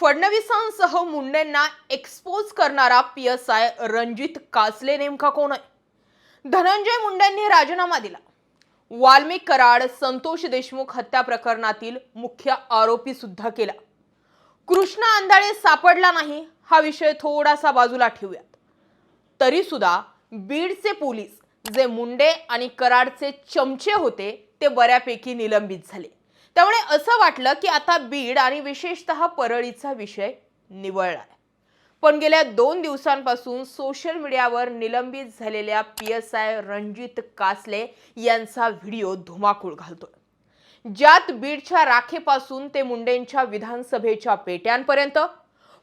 फडणवीसांसह मुंडेंना एक्सपोज करणारा P S I Ranjit Kasle नेमका कोण आहे? धनंजय मुंडेंनी राजीनामा दिला. वाल्मिक कराड संतोष देशमुख हत्या प्रकरणातील मुख्य आरोपी सुद्धा केला. कृष्णा आंधळे सापडला नाही हा विषय थोडासा बाजूला ठेवूयात. तरी सुद्धा बीडचे पोलीस जे मुंडे आणि कराडचे चमचे होते ते बऱ्यापैकी निलंबित झाले. त्यामुळे असं वाटलं की आता बीड आणि विशेषतः परळीचा विषय निवळला पण गेल्या दोन दिवसांपासून सोशल मीडियावर निलंबित झालेल्या P S I Ranjit Kasle यांचा व्हिडिओ धुमाकूळ घालतोय. ज्यात बीडच्या राखेपासून ते मुंडेंच्या विधानसभेच्या पेट्यांपर्यंत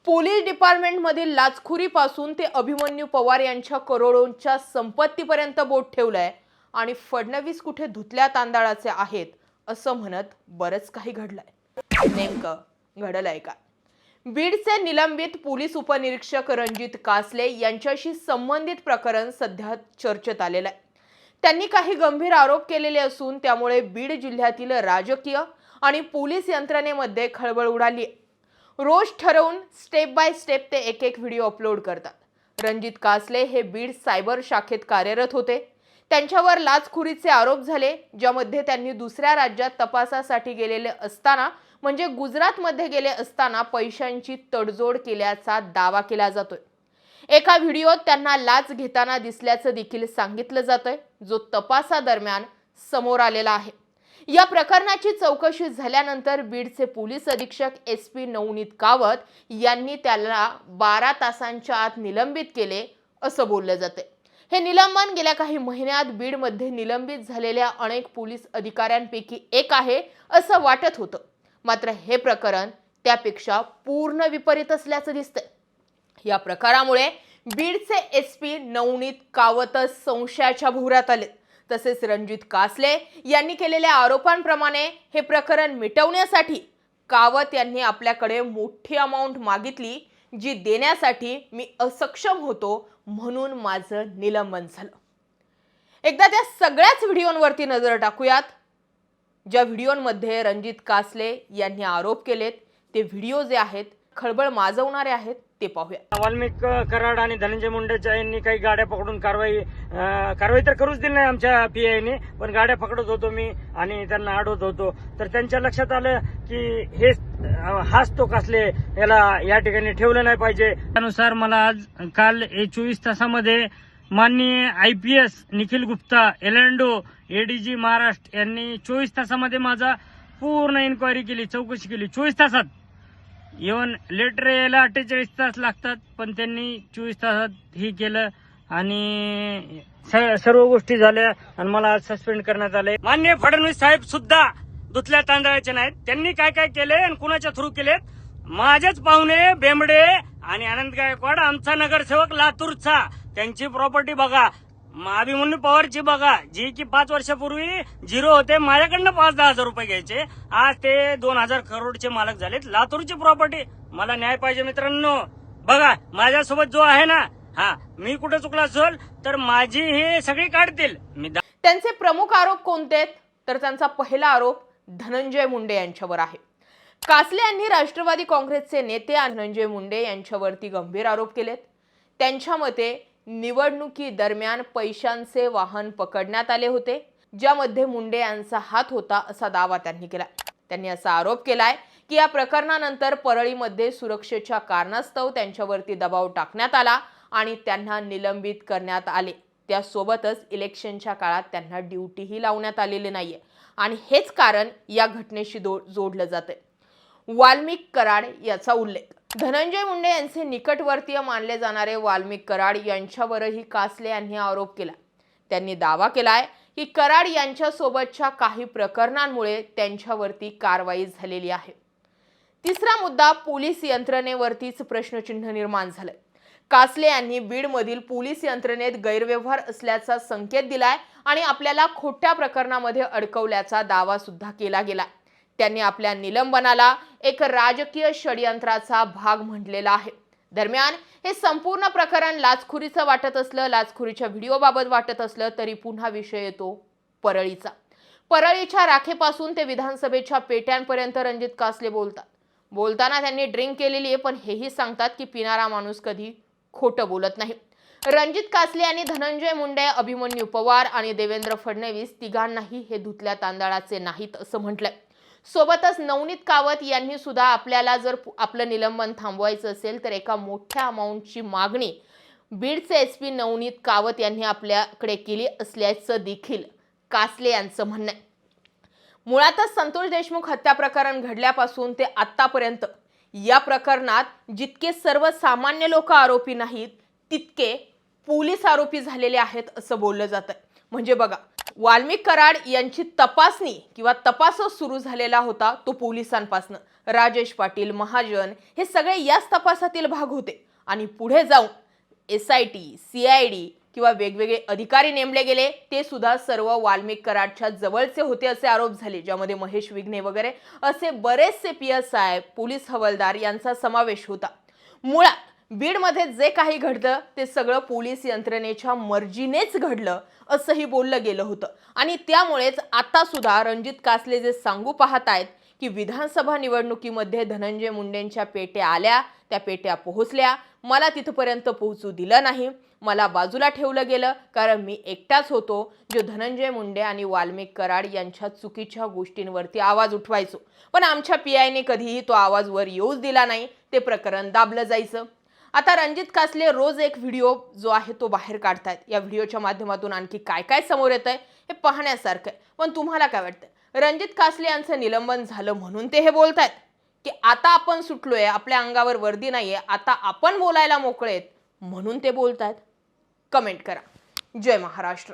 पोलीस डिपार्टमेंटमधील लाचखुरीपासून ते अभिमन्यू पवार यांच्या करोडोंच्या संपत्तीपर्यंत बोट ठेवलंय आणि फडणवीस कुठे धुतल्या तांदळाचे आहेत असं म्हणत बरंच काही घडलंय. नेमकं घडलंय का बीडचे निलंबित पोलीस उपनिरीक्षक रणजित कासले यांच्याशी संबंधित प्रकरण सध्या चर्चेत आलेलं आहे. त्यांनी काही गंभीर आरोप केलेले असून त्यामुळे बीड जिल्ह्यातील राजकीय आणि पोलीस यंत्रणेमध्ये खळबळ उडाली रोज ठरवून स्टेप बाय स्टेप ते एक एक व्हिडिओ अपलोड करतात. रणजित कासले हे बीड सायबर शाखेत कार्यरत होते. त्यांच्यावर लाचखुरीचे आरोप झाले ज्यामध्ये त्यांनी दुसऱ्या राज्यात तपासासाठी गेलेले असताना म्हणजे गुजरातमध्ये गेले असताना पैशांची तडजोड केल्याचा दावा केला जातोय. एका व्हिडिओत त्यांना लाच घेताना दिसल्याचं देखील सांगितलं जातंय जो तपासादरम्यान समोर आलेला आहे. या प्रकरणाची चौकशी झाल्यानंतर बीडचे पोलीस अधीक्षक एस पी नवनीत कावत यांनी त्याला बारा तासांच्या आत निलंबित केले असं बोललं जाते हे निलंबन गेल्या काही महिन्यात बीडमध्ये निलंबित झालेल्या अनेक पोलीस अधिकाऱ्यांपैकी एक आहे असं वाटत होतं. मात्र हे प्रकरण त्यापेक्षा पूर्ण विपरीत असल्याचं दिसतंय. या प्रकारामुळे बीडचे एस पी नवनीत कावतच संशयाच्या भोवऱ्यात आले. तसेच रणजित कासले यांनी केलेल्या आरोपांप्रमाणे हे प्रकरण मिटवण्यासाठी कावत यांनी आपल्याकडे मोठी अमाऊंट मागितली जी देण्यासाठी मी असक्षम होतो म्हणून माझं निलंबन झालं. एकदा त्या सगळ्याच व्हिडिओंवरती नजर टाकूयात. ज्या व्हिडिओंमध्ये रणजित कासले यांनी आरोप केलेत ते व्हिडिओ जे आहेत खळबळ माजवणारे आहेत ते पाहूया वाल्मिक कराड आणि धनंजय मुंडेच्या यांनी काही गाड्या पकडून कारवाई कारवाई तर करूच दिली नाही आमच्या पीआयने पण गाड्या पकडत होतो मी आणि त्यांना अडवत होतो. तर त्यांच्या लक्षात आलं की हे हाच तो कसले याला या ठिकाणी ठेवलं नाही पाहिजे. त्यानुसार मला आज काल चोवीस तासामध्ये माननीय I P S Nikhil Gupta L and O ADG Maharashtra यांनी चोवीस तासामध्ये माझा पूर्ण इन्क्वायरी केली चौकशी केली. चोवीस तासात. इवन लेटर यायला अठ्ठेचाळीस तास लागतात पण त्यांनी चोवीस तासात ही केलं आणि स- सर्व गोष्टी झाल्या आणि मला सस्पेंड करण्यात आले मान्य फडणवीस साहेब सुद्धा दुथल्या तांदळाचे नाहीत. त्यांनी काय काय केले आणि कुणाच्या थ्रू केलेत? माझेच पाहुणे बेंबडे आणि आनंद गायकवाड आमचा नगरसेवक लातूरचा. त्यांची प्रॉपर्टी बघा. अभिमन्यू पवारची बघा. जी की पाच वर्षापूर्वी झिरो होते. माझ्याकडनं पाच दहा हजार रुपये घ्यायचे. आज ते दोन हजार करोडचे मालक झालेत. लातूरची प्रॉपर्टी मला न्याय पाहिजे मित्रांनो. बघा माझ्यासोबत जो आहे ना हा मी कुठे चुकला असेल तर माझी हे सगळी काढतील. मी त्यांचे प्रमुख आरोप कोणते आहेत? तर त्यांचा पहिला आरोप धनंजय मुंडे यांच्यावर आहे. कासले यांनी राष्ट्रवादी काँग्रेसचे नेते धनंजय मुंडे यांच्यावरती गंभीर आरोप केलेत. त्यांच्या मते निवडणुकी दरम्यान पैशांचे वाहन पकडण्यात आले होते ज्यामध्ये मुंडे यांचा हात होता असा दावा त्यांनी केला. त्यांनी असा आरोप केलाय की या प्रकरणानंतर परळीमध्ये सुरक्षेच्या कारणास्तव त्यांच्यावरती दबाव टाकण्यात आला आणि त्यांना निलंबित करण्यात आले. त्यासोबतच इलेक्शनच्या काळात त्यांना ड्युटीही लावण्यात आलेली नाहीये. आणि हेच कारण या घटनेशी दो जोडलं जाते वाल्मिक कराड याचा उल्लेख. धनंजय मुंडे यांचे निकटवर्तीय मानले जाणारे वाल्मिक कराड यांच्यावरही कासले यांनी आरोप केला. त्यांनी दावा केला आहे की कराड यांच्यासोबतच्या काही प्रकरणांमुळे त्यांच्यावरती कारवाई झालेली आहे. तिसरा मुद्दा पोलीस यंत्रणेवरतीच प्रश्नचिन्ह निर्माण झालंय. कासले यांनी बीडमधील पोलीस यंत्रणेत गैरव्यवहार असल्याचा संकेत दिलाय आणि आपल्याला खोट्या प्रकरणामध्ये अडकवल्याचा दावा सुद्धा केला गेला त्यांनी आपल्या निलंबनाला एक राजकीय षडयंत्राचा भाग म्हटलेला आहे. दरम्यान हे संपूर्ण प्रकरण लाचखुरीचं वाटत असलं लाचखुरीच्या व्हिडिओबाबत वाटत असलं तरी पुन्हा विषय येतो परळीचा. परळीच्या राखेपासून ते विधानसभेच्या पेट्यांपर्यंत रणजित कासले बोलतात. बोलताना त्यांनी ड्रिंक केलेली आहे पण हेही सांगतात की पिणारा माणूस कधी खोटं बोलत नाही रणजित कासले आणि धनंजय मुंडे अभिमन्यू पवार आणि देवेंद्र फडणवीस तिघांनाही हे धुतल्या तांदळाचे नाहीत असं म्हटलंय. सोबतच नवनीत कावत यांनी सुद्धा आपल्याला जर आपलं निलंबन थांबवायचं असेल तर एका मोठ्या अमाऊंटची मागणी बीडचे एस पी नवनीत कावत यांनी आपल्याकडे केली असल्याचं देखील कासले यांचं म्हणणं आहे. मुळातच संतोष देशमुख हत्या प्रकरण घडल्यापासून ते आत्तापर्यंत या प्रकरणात जितके सर्वसामान्य लोक आरोपी नाहीत तितके पोलीस आरोपी झालेले आहेत असं बोललं जातं म्हणजे बघा वाल्मिक कराड यांची तपासणी किंवा तपास सुरू झालेला होता तो पोलिसांपासनं. राजेश पाटील महाजन हे सगळे याच तपासातील भाग होते. आणि पुढे जाऊन S I T C I D किंवा वेगवेगळे अधिकारी नेमले गेले ते सुद्धा सर्व वाल्मिक कराडच्या जवळचे होते असे आरोप झाले ज्यामध्ये महेश विघ्ने वगैरे असे बरेचसे पी एस आय पोलीस हवालदार यांचा समावेश होता. मुळात बीडमध्ये जे काही घडलं ते सगळं पोलीस यंत्रणेच्या मर्जीनेच घडलं असंही बोललं गेलं होतं. आणि त्यामुळेच आता सुद्धा रणजित कासले जे सांगू पाहत आहेत की विधानसभा निवडणुकीमध्ये धनंजय मुंडेंच्या पेट्या आल्या त्या पेट्या पोहोचल्या. मला तिथपर्यंत पोहोचू दिलं नाही. मला बाजूला ठेवलं गेलं कारण मी एकटाच होतो. जो धनंजय मुंडे आणि वाल्मिक कराड यांच्या चुकीच्या गोष्टींवरती आवाज उठवायचो. पण आमच्या पी आयने कधीही तो आवाज वर येऊच दिला नाही. ते प्रकरण दाबलं जायचं. आता रणजित कासले रोज एक व्हिडिओ जो आहे तो बाहेर काढतायत. या व्हिडिओच्या माध्यमातून आणखी काय काय समोर येत आहे हे पाहण्यासारखं आहे. पण तुम्हाला काय वाटतं रणजित कासले यांचं निलंबन झालं म्हणून ते हे बोलत आहेत की आता आपण सुटलोय आपल्या अंगावर वर्दी नाहीये आता आपण बोलायला मोकळे आहेत म्हणून ते बोलत आहेत कमेंट करा. जय महाराष्ट्र.